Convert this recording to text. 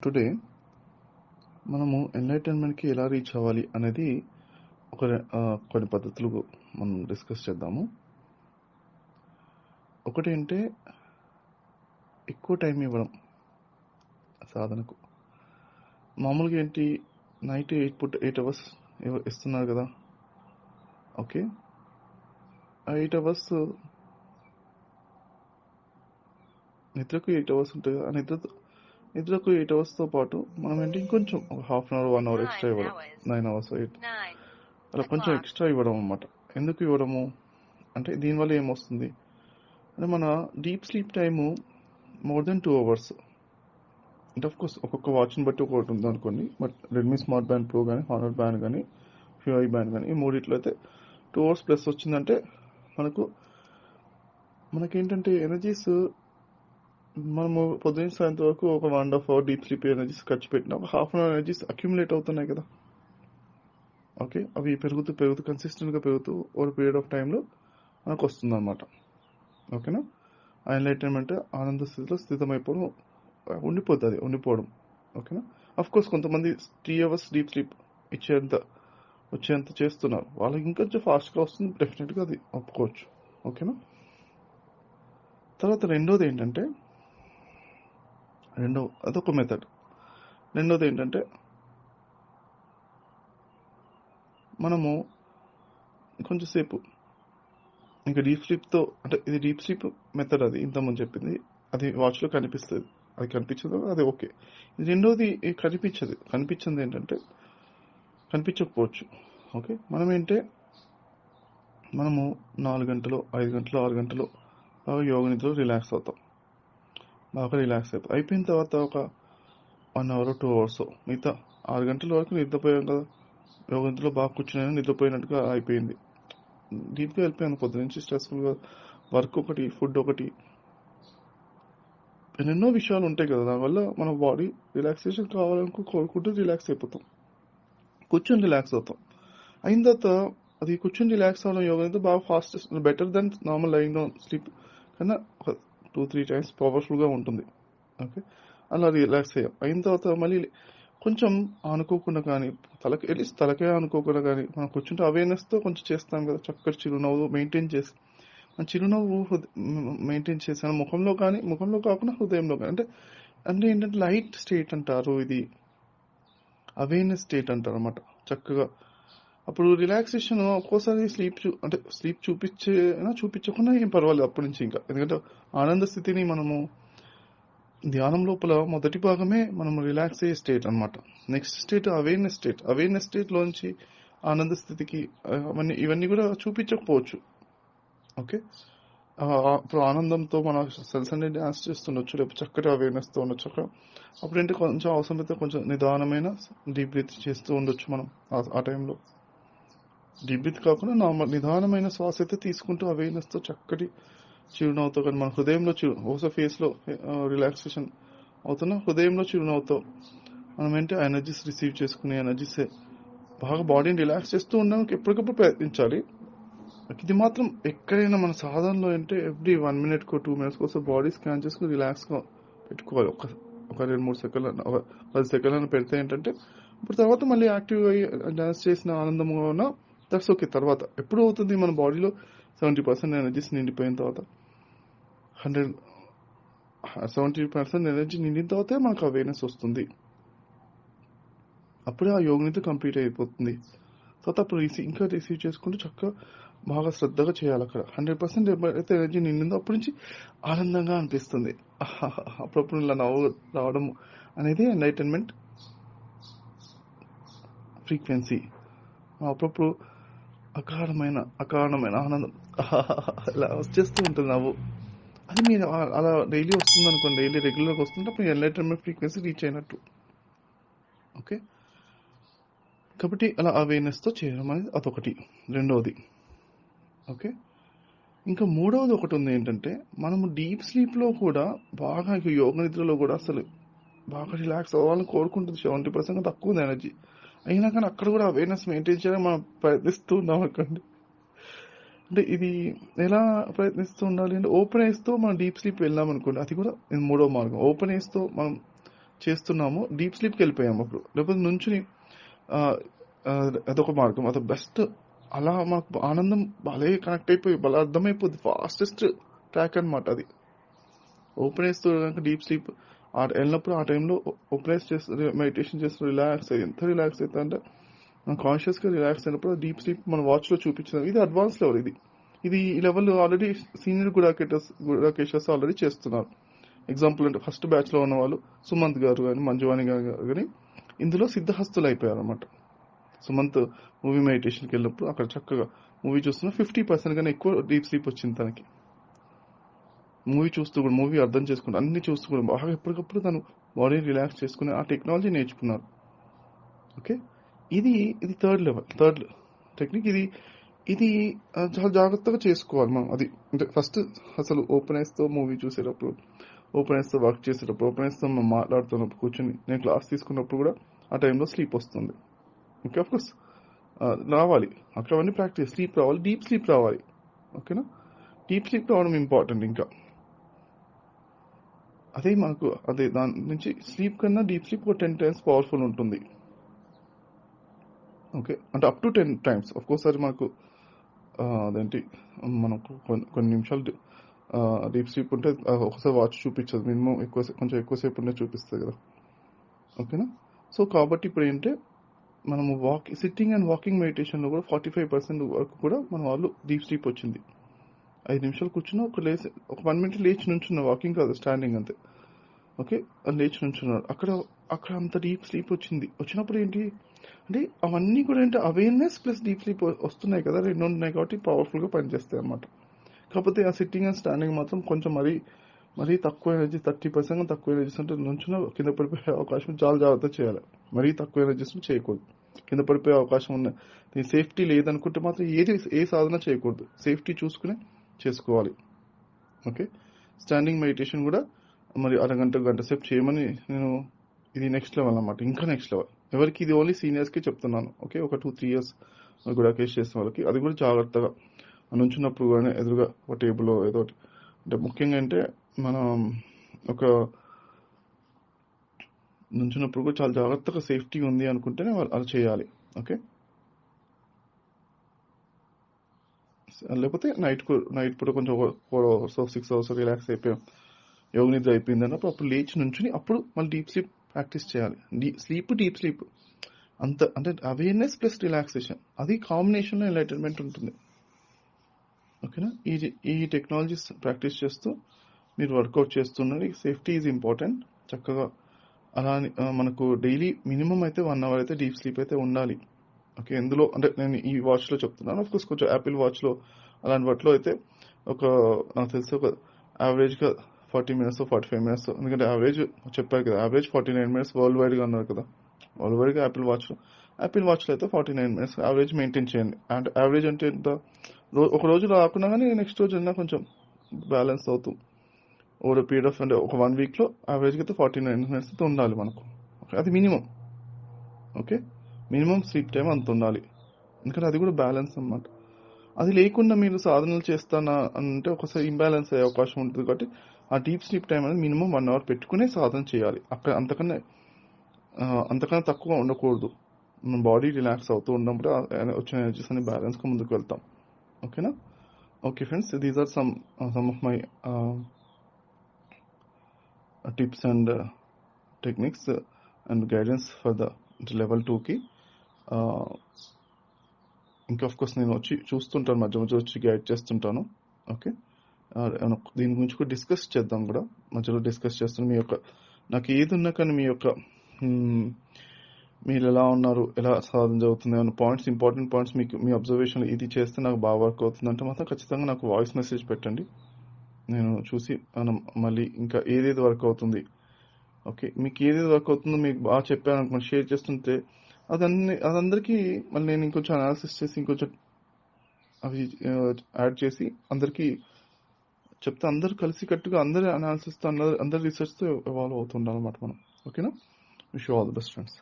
Today మనము ఎన్లైటన్మెంట్కి ఎలా reach అవ్వాలి అనేది ఒక కొన్ని పద్ధతులు మనం డిస్కస్ చేద్దాము. ఒకటి అంటే ఎక్కువ టైం ఇవ్వడం సాధనకు. మామూలుగా ఏంటి night eight put eight hours ఇస్తున్నారు కదా. ఓకే ఆ ఎయిట్ అవర్స్ నిద్రకు ఎయిట్ అవర్స్ ఉంటుంది కదా. ఆ నిద్రతో నిద్రకు ఎయిట్ అవర్స్తో పాటు మనం ఏంటి ఇంకొంచెం ఒక half an hour one hour extra ఇవ్వడం. Nine hours eight. అలా కొంచెం. ఎక్స్ట్రా ఇవ్వడం అన్నమాట ఎందుకు ఇవ్వడము అంటే దీనివల్ల ఏమొస్తుంది అంటే మన deep sleep time more than two hours అంటే ఆఫ్ కోర్స్ ఒక్కొక్క వాచ్ని బట్టి ఒక్కొక్కటి ఉంది అనుకోండి but Redmi smart band pro కానీ హానర్ బ్యాండ్ కానీ హ్యూఐ బ్యాండ్ కానీ ఈ మూడిట్లో అయితే టూ అవర్స్ ప్లస్ వచ్చిందంటే మనకు మనకేంటంటే ఎనర్జీస్ మనము పొద్దున్న సాయంత్రం వరకు ఒక one and half hour deep sleep energies ఖర్చు పెట్టిన ఒక half an hour energies accumulate అవుతున్నాయి కదా. ఓకే అవి పెరుగుతూ పెరుగుతూ కన్సిస్టెంట్గా పెరుగుతూ ఓవర్ పీరియడ్ ఆఫ్ టైంలో మనకు వస్తుంది అనమాట ఓకేనా ఆ ఎన్లైటన్మెంట్ ఆనంద స్థితిలో స్థితమైపోవడం ఉండిపోతుంది ఉండిపోవడం. ఓకేనా అఫ్ కోర్స్ కొంతమంది త్రీ అవర్స్ డీప్ స్లీప్ ఇచ్చేంత వచ్చేంత చేస్తున్నారు. వాళ్ళకి ఇంకొంచెం ఫాస్ట్గా వస్తుంది డెఫినెట్గా అది ఒప్పుకోవచ్చు. ఓకేనా తర్వాత రెండోది ఏంటంటే రెండో అదొక మెథడ్ రెండోది ఏంటంటే మనము కొంచెంసేపు ఇంకా డీప్ స్లీప్తో అంటే ఇది డీప్ స్లీప్ మెథడ్ అది ఇంతకుముందు చెప్పింది. అది వాచ్లో కనిపిస్తుంది. అది కనిపించదు అది ఓకే. ఇది రెండోది కనిపించదు. కనిపించింది ఏంటంటే కనిపించకపోవచ్చు. ఓకే? మనం ఏంటే మనము నాలుగు గంటలు ఐదు గంటలు ఆరు గంటలు యోగ నిద్రలో రిలాక్స్ అవుతాం. బాగా రిలాక్స్ అయిపోతాం అయిపోయిన తర్వాత ఒక వన్ అవర్ టూ అవర్స్ మిగతా ఆరు గంటల వరకు నిద్రపోయాం కదా. యోగ గంటలో బాగా కూర్చున్నాను నిద్రపోయినట్టుగా అయిపోయింది. డీప్గా వెళ్ళిపోయాను పొద్దు నుంచి స్ట్రెస్ఫుల్గా వర్క్ ఒకటి ఫుడ్ ఒకటి. ఎన్నెన్నో విషయాలు ఉంటాయి కదా దానివల్ల మన బాడీ రిలాక్సేషన్ కావాలనుకు కోరుకుంటూ రిలాక్స్ అయిపోతాం. కూర్చొని రిలాక్స్ అవుతాం. అయిన తర్వాత అది కూర్చొని రిలాక్స్ అవ్వడం యోగా అయితే బాగా fast better than normal line down sleep కన్నా టూ త్రీ టైమ్స్ పవర్ఫుల్గా ఉంటుంది. ఓకే? అలా రిలాక్స్ అయ్యాం. అయిన తర్వాత మళ్ళీ కొంచెం అనుకోకుండా కానీ తలకి వెళ్ళి తలకే అనుకోకుండా కానీ మనం కూర్చుంటే అవేర్నెస్తో కొంచెం చేస్తాం కదా చక్కటి చిరునవ్వు మెయింటైన్ చేసి మన చిరునవ్వు మెయింటైన్ చేసాను ముఖంలో కానీ ముఖంలో కాకుండా హృదయంలో కానీ అంటే అంటే ఏంటంటే లైట్ స్టేట్ అంటారు ఇది. అవేర్నెస్ స్టేట్ అంటారు అనమాట చక్కగా అప్పుడు రిలాక్సేషన్ ఒక్కోసారి స్లీప్ చూ అంటే స్లీప్ చూపించే చూపించకుండా ఏం పర్వాలేదు అప్పటి నుంచి ఇంకా. ఎందుకంటే ఆనంద స్థితిని మనము ధ్యానం లోపల మొదటి భాగమే మనం రిలాక్స్ అయ్యే స్టేట్ అన్నమాట. Next state awareness state awareness state లోంచి ఆనంద స్థితికి అవన్నీ ఇవన్నీ కూడా చూపించకపోవచ్చు. ఓకే ఇప్పుడు ఆనందంతో మన సెల్స్ అన్ని డాన్స్ చేస్తుండొచ్చు లేకపోతే చక్కటి అవేర్నెస్తో ఉండొచ్చు. అక్కడ అప్పుడేంటి కొంచెం అవసరమైతే కొంచెం నిదానమైన డీప్ బ్రీత్ చేస్తూ ఉండొచ్చు మనం ఆ- ఆ టైంలో డిబ్బిత్ కాకుండా నార్మల్ నిదానమైన శ్వాస అయితే తీసుకుంటూ అవేర్నెస్తో చక్కటి చిరునవ్వుతో కానీ మన హృదయంలో చిరు ఓసో ఫేస్లో రిలాక్సేషన్ అవుతున్న హృదయంలో చిరునవ్వుతో మనం ఏంటి ఎనర్జీస్ రిసీవ్ చేసుకునే ఎనర్జీస్ బాగా బాడీని రిలాక్స్ చేస్తూ ఉండడానికి ఎప్పటికప్పుడు ప్రయత్నించాలి. ఇది మాత్రం ఎక్కడైనా మన సాధనలో అంటే ఎవ్రీ వన్ మినిట్కో టూ మినిట్స్ కోసం బాడీ స్కాన్ చేసుకుని రిలాక్స్గా పెట్టుకోవాలి. ఒక ఒక రెండు మూడు సెకండ్లు ఒక పది సెకండ్లను పెడితే ఏంటంటే ఇప్పుడు తర్వాత మళ్ళీ యాక్టివ్ అయ్యి డాన్స్ చేసిన ఆనందంగా ఉన్న దట్స్ ఓకే తర్వాత ఎప్పుడు అవుతుంది మన బాడీలో? సెవెంటీ పర్సెంట్ ఎనర్జీస్ నిండిపోయిన తర్వాత. హండ్రెడ్ సెవెంటీ పర్సెంట్ ఎనర్జీ నిండిన తర్వాతే మనకు అవేర్నెస్ వస్తుంది. అప్పుడే ఆ యోగనితో కంప్లీట్ అయిపోతుంది. తర్వాత అప్పుడు రిసీవ్ ఇంకా రిసీవ్ చేసుకుంటూ చక్కగా బాగా శ్రద్ధగా చేయాలి అక్కడ. హండ్రెడ్ పర్సెంట్ ఎప్పుడైతే ఎనర్జీ నిండిందో అప్పటి నుంచి ఆనందంగా అనిపిస్తుంది. అప్పుడప్పుడు ఇలా నవ్వు రావడం అనేది ఎన్లైటన్మెంట్ ఫ్రీక్వెన్సీ అప్పుడప్పుడు అకారణమైన అకారణమైన ఆనందం. ఇలా వచ్చేస్తూ ఉంటుంది నవ్వు. అది మీరు అలా డైలీ వస్తుంది అనుకోండి డైలీ రెగ్యులర్గా వస్తుంటే అప్పుడు ఎన్లైటన్మెంట్ ఫ్రీక్వెన్సీ రీచ్ అయినట్టు. ఓకే? కాబట్టి అలా అవేర్నెస్తో చేయడం అనేది అదొకటి. రెండవది ఓకే? ఇంకా మూడవది ఒకటి ఉంది ఏంటంటే మనము డీప్ స్లీప్లో కూడా బాగా ఇక యోగ నిద్రలో కూడా అసలు బాగా రిలాక్స్ అవ్వాలని కోరుకుంటుంది. సెవెంటీ పర్సెంట్ తక్కువ ఉంది ఎనర్జీ. అయినా కానీ అక్కడ కూడా అవేర్నెస్ మెయింటైన్ చేయడం మనం ప్రయత్నిస్తూ ఉన్నాం అనుకోండి అంటే ఇది ఎలా ప్రయత్నిస్తూ ఉండాలి అంటే ఓపెన్ ఐస్తో మనం డీప్ స్లీప్ వెళ్ళాం అనుకోండి అది కూడా మూడో మార్గం. ఓపెన్ ఐస్తో మనం చేస్తున్నాము డీప్ స్లీప్కి వెళ్ళిపోయాము అప్పుడు. లేకపోతే నుంచుని అదొక మార్గం. అది బెస్ట్ అలా మాకు ఆనందం భలే కనెక్ట్ అయిపోయి భలే అర్థమైపోద్ది. ఫాస్టెస్ట్ ట్రాక్ అనమాట అది. ఓపెన్ ఐస్తో కనుక డీప్ స్లీప్ ఆ వెళ్ళినప్పుడు ఆ టైంలో ఒప్రెస్ వేసి మెడిటేషన్ చేస్తూ రిలాక్స్ అయ్యి ఎంత రిలాక్స్ అవుతుంది అంటే మనం కాన్షియస్గా రిలాక్స్ అయినప్పుడు డీప్ స్లీప్ మన వాచ్లో చూపించింది ఇది అడ్వాన్స్ లెవెల్ ఇది. ఇది ఈ లెవెల్ ఆల్రెడీ సీనియర్ గుడాకేటర్స్ గుడాకేషర్స్ ఆల్రెడీ చేస్తున్నారు. ఎగ్జాంపుల్ అంటే ఫస్ట్ బ్యాచ్లో ఉన్న వాళ్ళు సుమంత్ గారు కానీ మంజువాణి గారు కానీ ఇందులో సిద్ధహస్తులు అయిపోయారు అనమాట సుమంత్ మూవీ మెడిటేషన్కి వెళ్ళినప్పుడు అక్కడ చక్కగా మూవీ చూస్తున్న ఫిఫ్టీ పర్సెంట్ కన్నా ఎక్కువ డీప్ స్లీప్ వచ్చింది తనకి. మూవీ చూస్తూ కూడా మూవీ అర్థం చేసుకుంటూ అన్ని చూస్తూ కూడా బాగా ఎప్పటికప్పుడు తను బాడీ రిలాక్స్ చేసుకుని ఆ టెక్నాలజీ నేర్చుకున్నారు. ఓకే ఇది ఇది థర్డ్ లెవెల్ థర్డ్ టెక్నిక్ ఇది ఇది చాలా జాగ్రత్తగా చేసుకోవాలి మనం. అది అంటే ఫస్ట్ అసలు ఓపెన్ ఐస్తో మూవీ చూసేటప్పుడు ఓపెన్ ఐస్తో వర్క్ చేసేటప్పుడు ఓపెన్ ఐస్తో మనం మాట్లాడుతున్నప్పుడు కూర్చొని నేను క్లాస్ తీసుకున్నప్పుడు కూడా ఆ టైంలో స్లీప్ వస్తుంది. ఓకే కోర్స్ రావాలి. అక్కడ అవన్నీ ప్రాక్టీస్ స్లీప్ రావాలి డీప్ స్లీప్ రావాలి. ఓకేనా డీప్ స్లీప్ రావడం ఇంపార్టెంట్ ఇంకా. అదే మనకు అదే దాని నుంచి స్లీప్ కన్నా డీప్ స్లీప్ ఒక టెన్ టైమ్స్ పవర్ఫుల్ ఉంటుంది. ఓకే అంటే up to ten times of course అది మనకు అదేంటి మనకు కొన్ని కొన్ని నిమిషాలు డీప్ స్లీప్ ఉంటే ఒకసారి వాచ్ చూపించదు. మినిమం ఎక్కువ కొంచెం ఎక్కువసేపు ఉంటే చూపిస్తుంది కదా. ఓకేనా సో కాబట్టి ఇప్పుడు ఏంటంటే మనము వాక్ సిట్టింగ్ అండ్ వాకింగ్ మెడిటేషన్లో కూడా ఫార్టీ ఫైవ్ పర్సెంట్ వరకు కూడా మన వాళ్ళు డీప్ స్లీప్ వచ్చింది. ఐదు నిమిషాలు కూర్చున్నా ఒక లేచి ఒక వన్ మినిట్ లేచి నుంచున్నా వాకింగ్ కాదు స్టాండింగ్ అంతే. ఓకే లేచి నుంచున్నాడు. అక్కడ అక్కడ అంత డీప్ స్లీప్ వచ్చింది. వచ్చినప్పుడు ఏంటి? అంటే అవన్నీ కూడా ఏంటి? అవేర్నెస్ ప్లస్ డీప్ స్లీప్ వస్తున్నాయి కదా రెండు ఉన్నాయి కాబట్టి పవర్ఫుల్గా పనిచేస్తాయి అన్నమాట. కాకపోతే ఆ సిట్టింగ్ అండ్ స్టాండింగ్ మాత్రం కొంచెం మరీ మరీ తక్కువ ఎనర్జీ థర్టీ పర్సెంట్ తక్కువ ఎనర్జీస్ అంటే నుంచిన కింద పడిపోయే అవకాశం చాలా జాగ్రత్త చేయాలి. మరీ తక్కువ ఎనర్జీస్ చేయకూడదు. కింద పడిపోయే అవకాశం ఉన్నాయి సేఫ్టీ లేదనుకుంటే మాత్రం ఏది ఏ సాధన చేయకూడదు. సేఫ్టీ చూసుకుని చేసుకోవాలి. ఓకే? స్టాండింగ్ మెడిటేషన్ కూడా మరి అరగంట గంట సేపు చేయమని నేను ఇది నెక్స్ట్ లెవెల్ అనమాట ఇంకా నెక్స్ట్ లెవెల్ ఎవరికి ఇది ఓన్లీ సీనియర్స్కి చెప్తున్నాను. ఓకే? ఒక టూ త్రీ ఇయర్స్ కూడా కేసు చేసిన వాళ్ళకి. అది కూడా జాగ్రత్తగా నుంచున్నప్పుడు కానీ ఎదురుగా ఒక టేబుల్ ఏదో ఒకటి. అంటే ముఖ్యంగా అంటే మనం ఒక నుంచున్నప్పుడు కూడా చాలా జాగ్రత్తగా సేఫ్టీ ఉంది అనుకుంటేనే వాళ్ళు అలా చేయాలి. ఓకే? లేకపోతే నైట్ నైట్ పూట కొంచెం four hours six hours relax అయిపోయాం యోగ నిద్ర అయిపోయింది అన్నప్పుడు అప్పుడు లేచి నుంచుని అప్పుడు మళ్ళీ డీప్ స్లీప్ ప్రాక్టీస్ చేయాలి. డీ స్లీప్ డీప్ స్లీప్ అంత అంటే అవేర్నెస్ ప్లస్ రిలాక్సేషన్ అది కాంబినేషన్లో ఎలైటైన్మెంట్ ఉంటుంది. ఓకేనా ఈ ఈ టెక్నాలజీస్ ప్రాక్టీస్ చేస్తూ మీరు వర్కౌట్ చేస్తున్నది సేఫ్టీ ఈజ్ ఇంపార్టెంట్ చక్కగా అలా అని, మనకు డైలీ మినిమం అయితే వన్ అవర్ అయితే డీప్ స్లీప్ అయితే ఉండాలి. ఓకే ఎందులో అంటే నేను ఈ వాచ్లో చెప్తున్నాను. ఆఫ్ కోర్స్ కొంచెం యాపిల్ వాచ్లో అలాంటి వాటిలో అయితే ఒక నాకు తెలిసి ఒక యావరేజ్గా forty minutes forty five minutes ఎందుకంటే యావరేజ్ చెప్పారు కదా average forty nine minutes world వైడ్గా అన్నారు కదా. వరల్డ్ వైడ్గా యాపిల్ వాచ్లో యాపిల్ వాచ్లో అయితే forty nine minutes average maintain చేయండి. అండ్ యావరేజ్ అంటే ఎంత? ఒక రోజు రాకుండా కానీ నెక్స్ట్ రోజు అయినా కొంచెం బ్యాలెన్స్ అవుతూ ఓవర్ పీరియడ్ ఆఫ్ అంటే ఒక వన్ వీక్లో యావరేజ్గా అయితే ఫార్టీ నైన్ మినిట్స్ అయితే ఉండాలి మనకు. ఓకే అది minimum okay minimum sleep time అంత ఉండాలి. ఎందుకంటే అది కూడా బ్యాలెన్స్ అన్నమాట. అది లేకుండా మీరు సాధనలు చేస్తానా అంటే ఒకసారి ఇంబ్యాలెన్స్ అయ్యే అవకాశం ఉంటుంది కాబట్టి ఆ డీప్ స్లీప్ టైం అనేది మినిమం వన్ అవర్ పెట్టుకునే సాధన చేయాలి. అక్కడ అంతకన్నా అంతకన్నా తక్కువ ఉండకూడదు. మన బాడీ రిలాక్స్ అవుతూ ఉన్నప్పుడు వచ్చిన ఎనర్జీస్ అన్ని బ్యాలెన్స్గా ముందుకు వెళ్తాం. ఓకేనా? Okay friends these are some some of my tips and techniques and guidance for the level టూకి. ఇంకా ఆఫ్ కోర్స్ నేను వచ్చి చూస్తుంటాను మధ్య మధ్య వచ్చి గైడ్ చేస్తుంటాను. ఓకే దీని గురించి కూడా డిస్కస్ చేద్దాం కూడా. మధ్యలో డిస్కస్ చేస్తాను మీ యొక్క నాకు ఏది ఉన్నా కానీ మీ యొక్క మీరు ఎలా ఉన్నారు ఎలా సాధన జరుగుతుంది ఏమైనా పాయింట్స్ ఇంపార్టెంట్ పాయింట్స్ మీకు మీ అబ్జర్వేషన్ ఇది చేస్తే నాకు బాగా వర్క్ అవుతుంది అంటే మాత్రం ఖచ్చితంగా నాకు వాయిస్ మెసేజ్ పెట్టండి. నేను చూసి మనం మళ్ళీ ఇంకా ఏదేది వర్క్ అవుతుంది. ఓకే మీకు ఏదేది వర్క్ అవుతుందో మీకు బాగా చెప్పాను షేర్ చేస్తుంటే అదన్ని అదందరికీ మళ్ళీ నేను ఇంకొంచెం అనాలిసిస్ చేసి ఇంకొంచెం అవి యాడ్ చేసి అందరికీ చెప్తే అందరు కలిసి కట్టుగా అందరి అనాలిసిస్తో అందరి అందరి రీసెర్చ్తో ఇవాల్వ్ అవుతుండాలన్నమాట మనం. ఓకేనా wish all the best friends